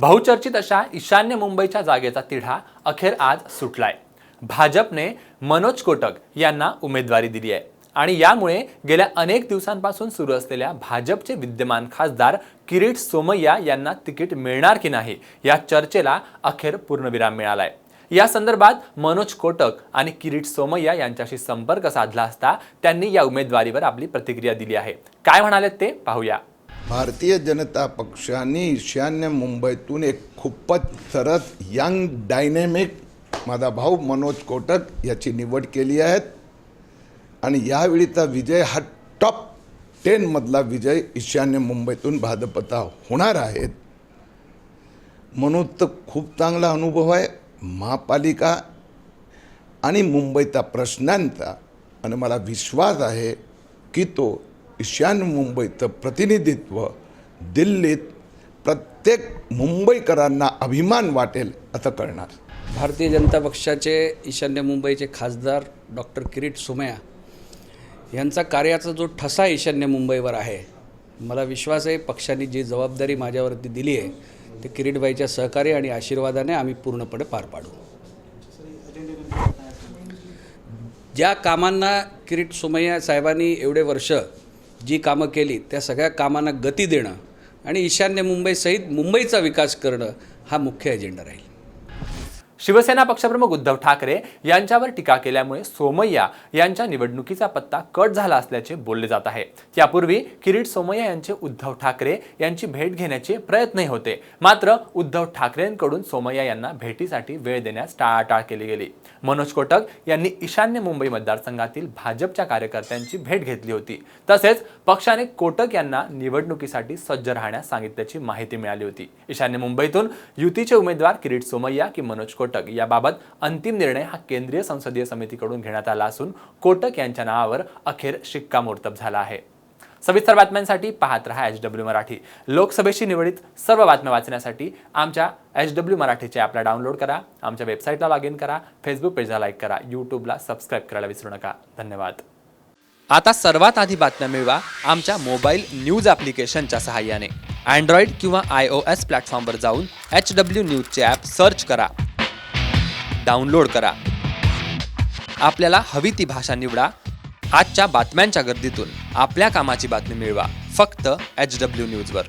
बहुचर्चित अशा ईशान्य मुंबईच्या जागेचा तिढा अखेर आज सुटलाय. भाजपने मनोज कोटक यांना उमेदवारी दिली आहे. आणि यामुळे गेल्या अनेक दिवसांपासून सुरू असलेल्या भाजपचे विद्यमान खासदार किरीट सोमय्या यांना तिकीट मिळणार की नाही या चर्चेला अखेर पूर्णविराम मिळालाय. या संदर्भात मनोज कोटक आणि किरीट सोमय्या यांच्याशी संपर्क साधला असता त्यांनी या उमेदवारीवर आपली प्रतिक्रिया दिली आहे. काय म्हणाले ते पाहूया. भारतीय जनता पक्षाने ईशान्य मुंबईतून एक खूपच सरस यंग डायनेमिक माझा भाऊ मनोज कोटक याची निवड केली आहे. आणि यावेळीचा विजय हा टॉप टेनमधला विजय ईशान्य मुंबईतून भाजपचा होणार आहेत तर खूप चांगला अनुभव आहे. महापालिका आणि मुंबईचा प्रश्नांचा आणि मला विश्वास आहे की तो ईशान्य मुंबईचं प्रतिनिधित्व दिल्लीत प्रत्येक मुंबईकरांना अभिमान वाटेल असं करणार भारतीय जनता पक्षाचे ईशान्य मुंबईचे खासदार डॉक्टर किरीट सुमया यांचा कार्याचा जो ठसा ईशान्य मुंबईवर आहे मला विश्वास आहे पक्षाने जी जबाबदारी माझ्यावरती दिली आहे ते किरीटबाईच्या सहकार्य आणि आशीर्वादाने आम्ही पूर्णपणे पार पाडू. ज्या कामांना किरीट सुमय्या साहेबांनी एवढे वर्ष जी कामं केली त्या सगळ्या कामांना गती देणं आणि ईशान्य मुंबईसहित मुंबईचा विकास करणं हा मुख्य एजेंडा राहील. शिवसेना पक्षप्रमुख उद्धव ठाकरे यांच्यावर टीका केल्यामुळे सोमय्या यांच्या निवडणुकीचा पत्ता कट झाला असल्याचे बोलले जात आहे. त्यापूर्वी किरीट सोमय्या यांचे उद्धव ठाकरे यांची भेट घेण्याचे प्रयत्नही होते. मात्र उद्धव ठाकरेंकडून सोमय्या यांना भेटीसाठी वेळ देण्यास टाळाटाळ केली गेली. मनोज कोटक यांनी ईशान्य मुंबई मतदारसंघातील भाजपच्या कार्यकर्त्यांची भेट घेतली होती. तसेच पक्षाने कोटक यांना निवडणुकीसाठी सज्ज राहण्यास सांगितल्याची माहिती मिळाली होती. ईशान्य मुंबईतून युतीचे उमेदवार किरीट सोमय्या की मनोज कोटक याबाबत अंतिम निर्णय हा केंद्रीय संसदीय समितीकडून घेण्यात आला असून कोटक यांच्या नावावर अखेर शिक्कामोर्तब झाला आहे. सविस्तर बातम्यांसाठी पाहत रहा एच डब्ल्यू मराठी. लोकसभेशी निवडित सर्व बातम्या वाचण्यासाठी आमच्या एच डब्ल्यू मराठीचे ॲपला डाउनलोड करा आमच्या वेबसाईटला लॉग इन करा फेसबुक पेजला लाईक करा यूट्यूबला सबस्क्राईब करायला विसरू नका. धन्यवाद. आता सर्वात आधी बातम्या मिळवा आमच्या मोबाईल न्यूज ॲप्लिकेशनच्या सहाय्याने. अँड्रॉइड किंवा आय ओ एस प्लॅटफॉर्मवर जाऊन एच डब्ल्यू न्यूजचे ॲप सर्च करा. डाउनलोड करा. आपल्याला हवी ती भाषा निवडा. आजच्या बातम्यांच्या गर्दीतून आपल्या कामाची बातमी मिळवा. फक्त एच डब्ल्यू न्यूजवर